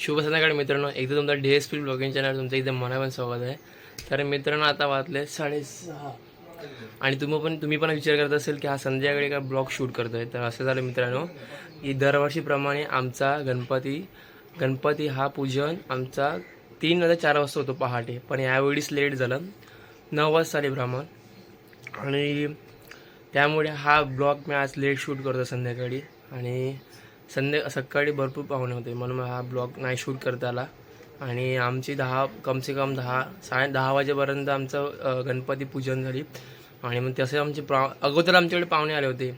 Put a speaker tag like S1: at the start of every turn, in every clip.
S1: शुभ संध्याकाळी मित्रांनो. एकदा तुमचा D S P blogging channel तुमचं एकदम मनापण स्वागत आहे. तर मित्रांनो आता वाचले साडेसहा. आणि तुम्ही पण तुम्ही पण विचार करत असेल की हा संध्याकाळी का ब्लॉग शूट करतोय? तर असं झालं मित्रांनो की दरवर्षीप्रमाणे आमचा गणपती गणपती हा पूजन आमचा तीन वाजता चार वाजता होतो पहाटे. पण यावेळीच लेट झालं. नऊ वाजता आले ब्राह्मण. आणि त्यामुळे हा ब्लॉग मी आज लेट शूट करतो संध्याकाळी. आणि संध्या सकाळी भरपूर पाहुणे होते. म्हणून मला हा ब्लॉग नाही शूट करता आला. आणि आमची दहा कमसे कम दहा साडे दहा वाजेपर्यंत आमचं गणपती पूजन झाली. आणि मग तसे आमचे प्रा अगोदर आमच्याकडे पाहुणे आले होते.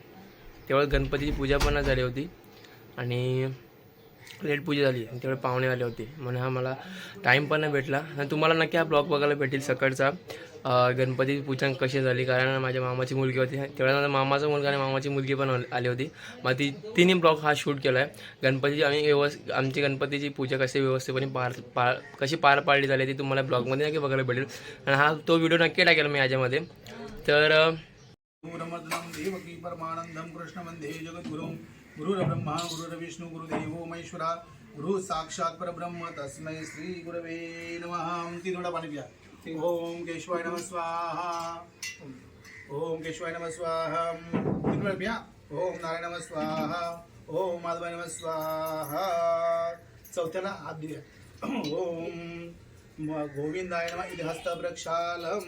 S1: तेव्हा गणपतीची पूजा पण झाली होती. आणि लेट पूजा झाली. तेवढे पाहुणे आले होते. म्हणून हा मला टाईम पण नाही भेटला. आणि तुम्हाला नक्की हा ब्लॉग बघायला भेटेल सकाळचा. गणपती पूजन कशी झाली? कारण माझ्या मामाची मुलगी होती. तेवढ्या माझा मामाचा मुलगा आणि मामाची मुलगी पण आली होती. मग ती तिन्ही ब्लॉग हा शूट केला आहे गणपतीची आम्ही व्यवस् आमची गणपतीची पूजा कशी व्यवस्थितपणे पार पार कशी पार पाडली झाली ती तुम्हाला ब्लॉगमध्ये नक्की बघायला भेटेल. आणि हा तो व्हिडिओ नक्की टाकेल मी याच्यामध्ये. तर
S2: देवकी कृष्ण वंदे जगद्गुरुं गुरुर्ब्रह्मा गुरुर्विष्णू गुरुदेवो महेश्वरा गुरु साक्षात परब्रह्म तस्मै श्री गुरवे नमः. ती थोडा पाणी पिया. ओम केशवाय नमः स्वाहा. ओम केशवाय नमः स्वाहा. तीन वेळा पिया. ओम नारायण नमः स्वाहा. ओम माधवाय नमः स्वाहा. चौथ्याला हात दिल्या. ओम म- गोविंदाय नमः. इति हस्त प्रक्षालम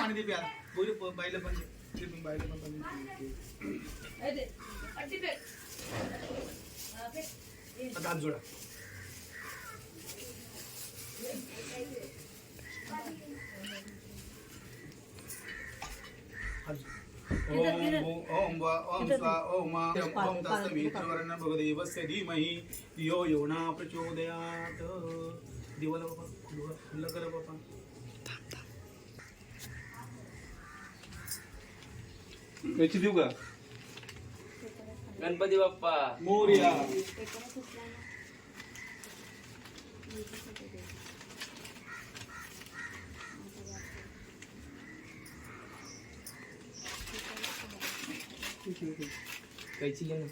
S2: पाणी दे प्या बोल बाईला पण पण हात जोडा. हात जोडा. ओम भू- ओम वा ओम स्वा ओम मा ओम तत्सवितुर्वरेण्यं भगदेवस्य धीमहि धियो यो न प्रचोदयात्. दिवाला बाबा खुलं खुलं करा बाबा याची देऊ का?
S1: गणपती बाप्पा.
S2: मोर्या.
S1: कैची घे ना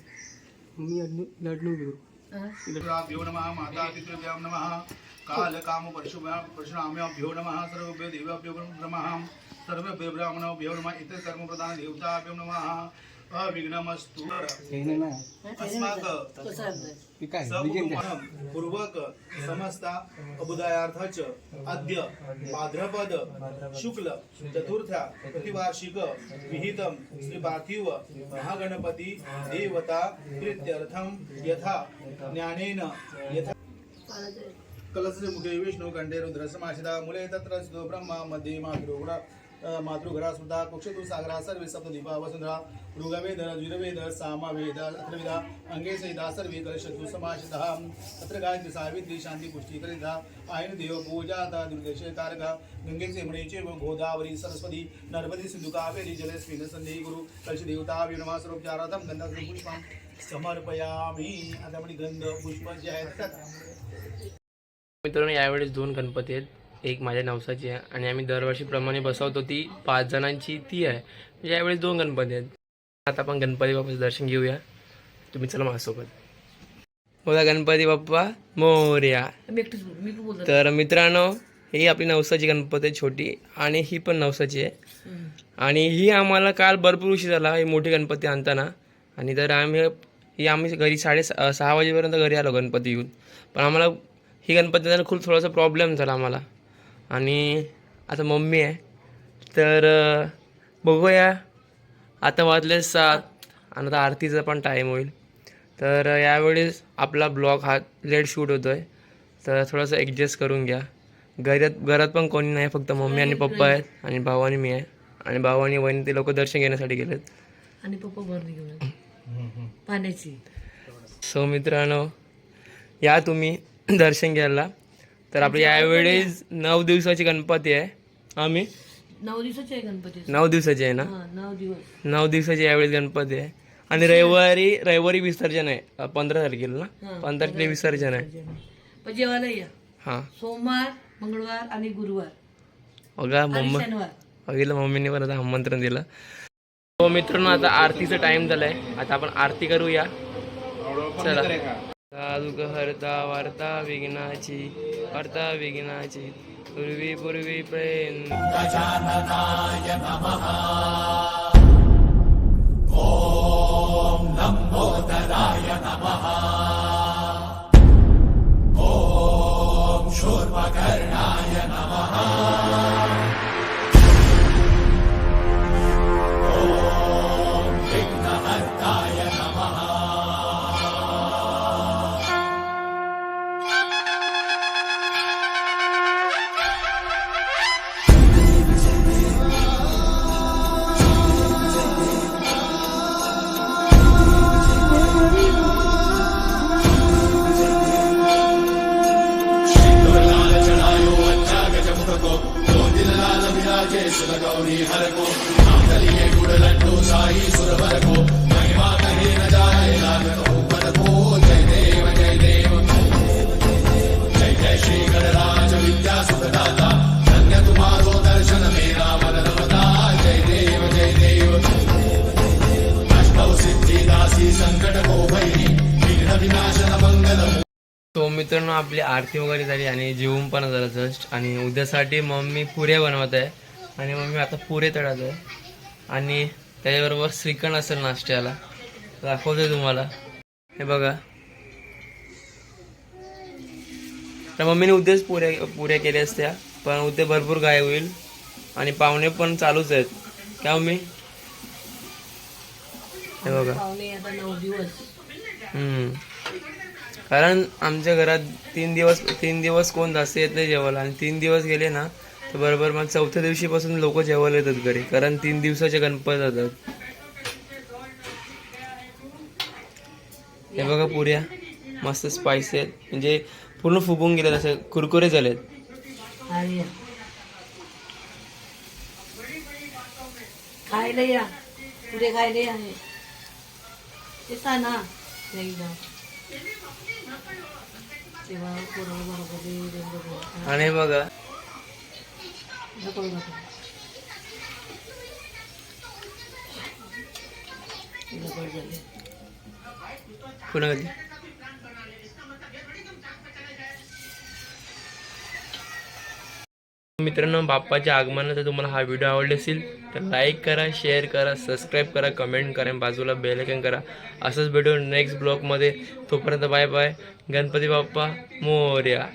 S1: मी लढणू घेऊ
S2: भ्यो नमः माता पितृभ्यां नमः काल काम परशुभ्यां परशुराम्याभ्यो नमः सर्वभ्यो देवेभ्यो नमः सर्वभ्यो ब्राह्मणोभ्यो नमः इतर कर्मप्रधान देवताभ्यो नमः अविघ्नमस्तु अस्माक सर्वमनं पूर्वक समस्त अबुदायार्थच अद्य भाद्रपद शुक्ल चतुर्था प्रतिवार्षिक विहितम श्री पार्थिव महागणपती देवता प्रीत्यर्थम यथा ज्ञानेन यथा कलस्य मुखे विष्णु कंठे रुद्र समाशिता मुले तत्र ब्रह्मा मध्ये मातृगुणा मातृघरासुद्धा कुक्षतु सागरा सर्वे सप्तदीपा वसुंधरा ऋगवेद द्विरवेद सामवेद अथर्वेदा अंगेसहिता सर्वे कलशतु समाशितः तत्र गायत्री सावित्री शांती पुष्टी करिता आयन देव पूजाता दुर्देशे कारका गंगेचे म्हणेचे गोदावरी सरस्वती नर्मदी सिंधु कावेरी जलस्मिन संधी गुरु कलश देवता विनमा सर्वोपचारार्थम गंधाग्नि समर्पयामी आता म्हणजे गंध पुष्प जे आहेत
S1: मित्रांनो यावेळेस दोन गणपती आहेत. एक माझ्या नवसाची आहे. आणि आम्ही दरवर्षीप्रमाणे बसवतो ती पाच जणांची ती आहे. म्हणजे यावेळेस दोन गणपती आहेत. आता आपण गणपती बाप्पाचं दर्शन घेऊया. तुम्ही चला माझ्यासोबत. बोला गणपती बाप्पा मोर्या. तर मित्रांनो ही आपली नवसाची गणपती आहे छोटी आणि ही पण नवसाची आहे. आणि ही आम्हाला काल भरपूर उशीर झाला ही मोठी गणपती आणताना. आणि तर आम्ही ही आम्ही घरी साडे सहा वाजेपर्यंत घरी आलो गणपती घेऊन. पण आम्हाला ही गणपती खूप थोडासा प्रॉब्लेम झाला आम्हाला. आणि आता मम्मी आहे. तर बघूया. आता वाजले सात. आणि आता आरतीचा पण टाईम होईल. तर यावेळेस आपला ब्लॉग हा लेट शूट होतो आहे तर थोडंसं ॲडजस्ट करून घ्या. घरात घरात पण कोणी नाही फक्त मम्मी आणि पप्पा आहेत आणि भाऊ आणि मी आहे. आणि भाऊ आणि वहिनी ते लोक दर्शन घेण्यासाठी गेलेत.
S3: आणि पप्पा भरणी घेऊन पाण्याची.
S1: सो मित्रांनो या तुम्ही दर्शन घ्यायला. तर आपली यावेळेस नऊ दिवसाची गणपती आहे. आम्ही
S3: नऊ दिवसाचे आहे गणपती.
S1: नऊ दिवसाची आहे ना?
S3: हा नऊ दिवस.
S1: नऊ दिवसाची यावेळेस गणपती आहे. आणि रविवारी रविवारी विसर्जन आहे. पंधरा तारखेला ना? पंधरा तारखेला विसर्जन आहे.
S3: पण जेवायला या.
S1: हां.
S3: सोमवार मंगळवार आणि गुरुवार.
S1: बघा
S3: आणि
S1: मम्मी
S3: शनिवार.
S1: मम्मीने पण आता आमंत्रण दिलं. हो मित्रांनो आता आरतीचा टाइम झालाय. आता आपण आरती करूया. चला. हरता वार्ता विघ्नाची वार्ता विघ्नाची. पूर्वी पूर्वी प्रेम. तो मित्रांनो आपली आरती वगैरे झाली आणि जेवून पण झालं जस्ट. आणि उद्यासाठी मम्मी पुऱ्या बनवत आहे. आणि मम्मी आता पुरे तळत आहे आणि त्याच्याबरोबर श्रीखंड असेल नाश्त्याला. दाखवतोय तुम्हाला. हे बघा. तर मम्मीने उद्याच पुऱ्या पुऱ्या केल्या असत्या. पण उद्या भरपूर गाय होईल. आणि पाहुणे पण चालूच आहेत. काय मम्मी? हे बघा. हम्म. कारण आमच्या घरात तीन दिवस तीन दिवस कोण जास्त येत नाही जेवायला. आणि तीन दिवस गेले ना तर बरोबर मग चौथ्या दिवशीपासून लोक जेवायला येतात घरी कारण तीन दिवसाचे गणपत जातात. हे बघा पुऱ्या मस्त स्पायसी आहेत. म्हणजे पूर्ण फुगून गेलेत असे कुरकुरे झालेत.
S3: आणि. खायला या. पुढे खायला या ना.
S1: बघा मित्रांनो बाप्पाच्या आगमनाचा तुम्हाला हा व्हिडिओ आवडला असेल तर लाईक करा शेअर करा सबस्क्राईब करा कमेंट करा बाजूला बेल करा. असंच व्हिडिओ नेक्स्ट ब्लॉगमध्ये तोपर्यंत बाय बाय गणपती बाप्पा मोर्या.